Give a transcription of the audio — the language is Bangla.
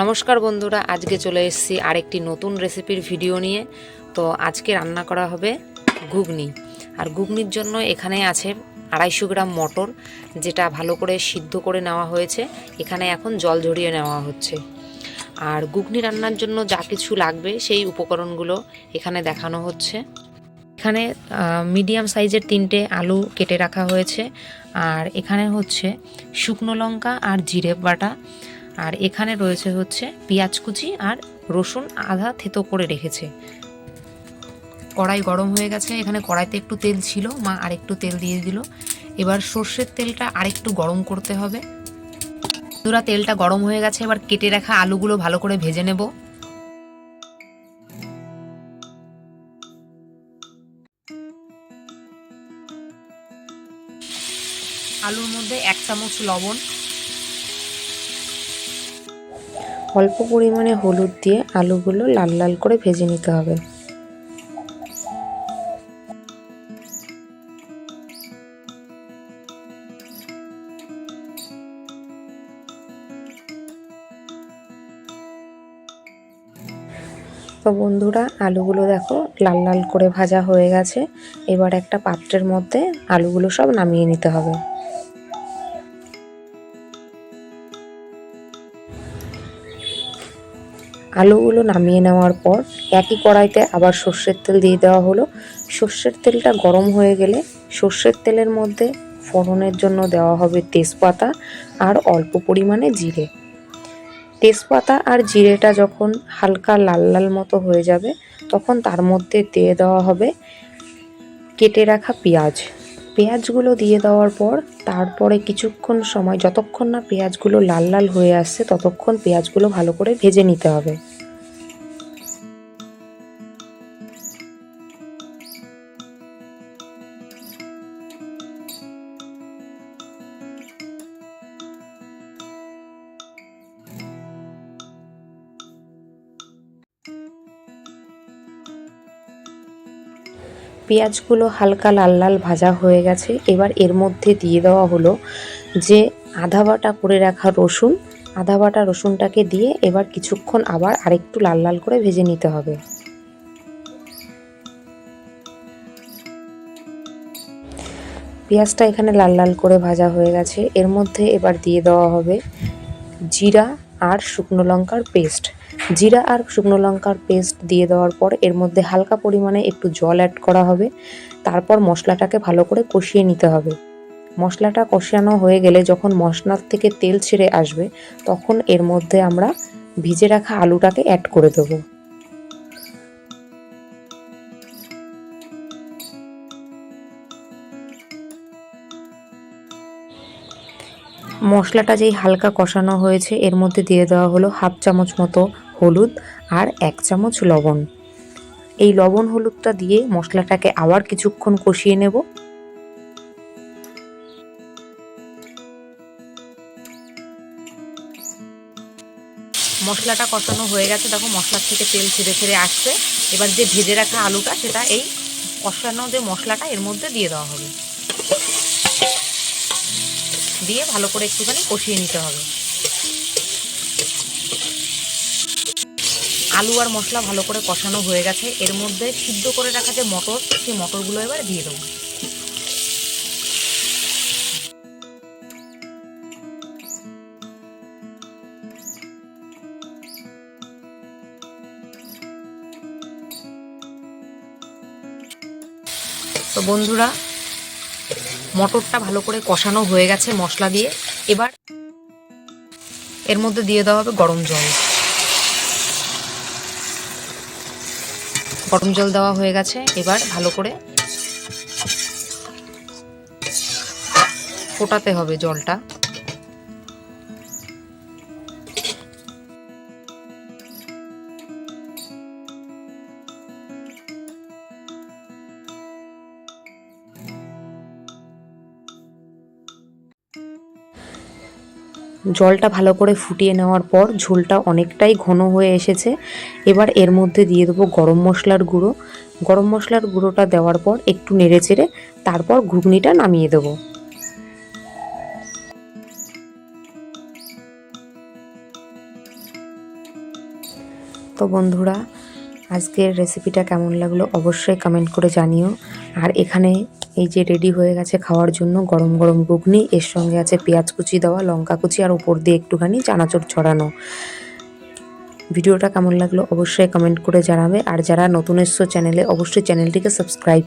নমস্কার বন্ধুরা, আজকে চলে এসেছি আরেকটি নতুন রেসিপির ভিডিও নিয়ে। তো আজকে রান্না করা হবে ঘুগনি। আর ঘুগনির জন্য এখানে আছে আড়াইশো গ্রাম মটর, যেটা ভালো করে সিদ্ধ করে নেওয়া হয়েছে। এখানে এখন জল ঝরিয়ে নেওয়া হচ্ছে। আর ঘুগনি রান্নার জন্য যা কিছু লাগবে সেই উপকরণগুলো এখানে দেখানো হচ্ছে। এখানে মিডিয়াম সাইজের তিনটে আলু কেটে রাখা হয়েছে। আর এখানে হচ্ছে শুকনো লঙ্কা আর জিরে বাটা। আর এখানে রয়েছে হচ্ছে পেঁয়াজ কুচি আর রসুন আধা থেতো করে রেখেছে। কড়াই গরম হয়ে গেছে, এখানে কড়াইতে একটু তেল ছিল, মা আরেকটু তেল দিয়ে দিল। এবার সর্ষের তেলটা আরেকটু গরম করতে হবে। দুরা তেলটা গরম হয়ে গেছে, এবার কেটে রাখা আলুগুলো ভালো করে ভেজে নেব। আলুর মধ্যে এক চামচ লবণ অল্প পরিমাণে হলুদ দিয়ে আলুগুলো লাল লাল করে ভেজে নিতে হবে। তো বন্ধুরা, আলুগুলো দেখো লাল লাল করে ভাজা হয়ে গেছে। এবার একটা পাত্রের মধ্যে আলুগুলো সব নামিয়ে নিতে হবে। আলুগুলো নামিয়ে নেওয়ার পর একই কড়াইতে আবার সর্ষের তেল দিয়ে দেওয়া হলো। সর্ষের তেলটা গরম হয়ে গেলে সর্ষের তেলের মধ্যে ফোড়নের জন্য দেওয়া হবে তেজপাতা আর অল্প পরিমাণে জিরে। তেজপাতা আর জিরেটা যখন হালকা লাল লাল মতো হয়ে যাবে, তখন তার মধ্যে দিয়ে দেওয়া হবে কেটে রাখা পেঁয়াজ। পেঁয়াজগুলো দিয়ে দেওয়ার পর তারপরে কিছুক্ষণ সময়, যতক্ষণ না পেঁয়াজগুলো লাল লাল হয়ে আসছে, ততক্ষণ পেঁয়াজগুলো ভালো করে ভেজে নিতে হবে। পেঁয়াজগুলো হালকা লাল লাল ভাজা হয়ে গেছে। এবার এর মধ্যে দিয়ে দেওয়া হলো যে আধা বাটা করে রাখা রসুন। আধা বাটা রসুনটাকে দিয়ে এবার কিছুক্ষণ আবার আরেকটু লাল লাল করে ভেজে নিতে হবে। পেঁয়াজটা এখানে লাল লাল করে ভাজা হয়ে গেছে। এর মধ্যে এবার দিয়ে দেওয়া হবে জিরা আর শুকনো লঙ্কার পেস্ট। জিরা আর শুকনো লঙ্কার পেস্ট দিয়ে দেওয়ার পর এর মধ্যে হালকা পরিমাণে একটু জল অ্যাড করা হবে। তারপর মশলাটাকে ভালো করে কষিয়ে নিতে হবে। মশলাটা কষানো হয়ে গেলে যখন মশলার থেকে তেল ছেড়ে আসবে, তখন এর মধ্যে আমরা ভিজে রাখা আলুটাকে অ্যাড করে দেবো। মশলাটা যেই হালকা কষানো হয়েছে, এর মধ্যে দিয়ে দেওয়া হলো হাফ চামচ মতো হলুদ আর এক চামচ লবণ। এই লবণ হলুদটা দিয়ে মশলাটাকে আবার কিছুক্ষণ কষিয়ে নেব। মশলাটা কষানো হয়ে গেছে। দেখো, মশলার থেকে তেল ছেড়ে ছেড়ে আসছে। এবার যে ভেজে রাখা আলুটা, সেটা এই কষানো যে মশলাটা, এর মধ্যে দিয়ে দেওয়া হবে। দিয়ে ভালো করে একটুখানি কষিয়ে নিতে হবে। আলু আর মশলা ভালো করে কষানো হয়ে গেছে। এর মধ্যে সিদ্ধ করে রাখা যে মটর, সেই মটরগুলো এবার দিয়ে দেবো। তো বন্ধুরা, মটরটা ভালো করে কষানো হয়ে গেছে মশলা দিয়ে। এবার এর মধ্যে দিয়ে দেওয়া হবে গরম জল। গরম জল দেওয়া হয়ে গেছে এবার ভালো করে ফোটাতে হবে জলটা। জলটা ভালো করে ফুটিয়ে নেওয়ার পর ঝোলটা অনেকটাই ঘন হয়ে এসেছে। এবার এর মধ্যে দিয়ে দেবো গরম মশলার গুঁড়ো। গরম মশলার গুঁড়োটা দেওয়ার পর একটু নেড়ে চেড়ে তারপর ঘুগনিটা নামিয়ে দেবো। তো বন্ধুরা, আজকের রেসিপিটা কেমন লাগল অবশ্যই কমেন্ট করে জানিও। আর এখানে এই যে রেডি হয়ে গেছে খাওয়ার জন্য গরম গরম ঘুগনি, এর সঙ্গে আছে পেঁয়াজ কুচি দেওয়া, লঙ্কা কুচি আর উপর দিয়ে একটুখানি চানাচুর ছড়ানো। ভিডিওটা কেমন লাগল অবশ্যই কমেন্ট করে জানাবে। আর যারা নতুন এসছো চ্যানেলে অবশ্যই চ্যানেলটিকে সাবস্ক্রাইব